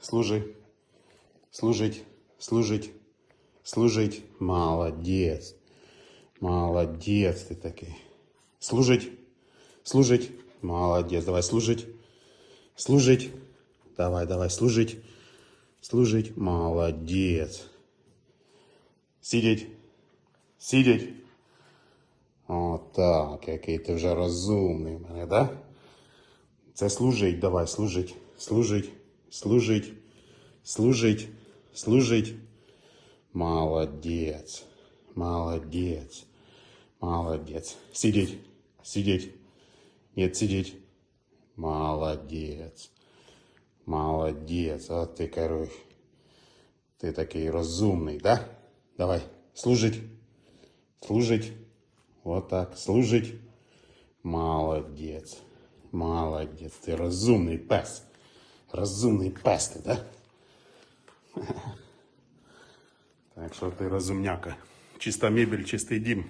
Служи. Служить. Служить. Служить. Молодець. Молодець ти такий. Служить. Служить. Молодець. Давай служить. Служить. Давай, давай, служить. Служить. Молодець. Сидіть. Сидіть. Отак, який ти вже розумний да? Це служить, давай, служить, служить, служить, служить, служить. Молодець, молодець, молодець. Сидіть, сидіть. Нет, сидіть. Молодець. Молодець. От ти, король. Ти такий розумний, да? Давай, служить. Служить. Вот так, служить. Молодець. Молодець. Ти розумний пес. Розумний пес да? Так що ти розумняка. Чиста мебель, чистий дім.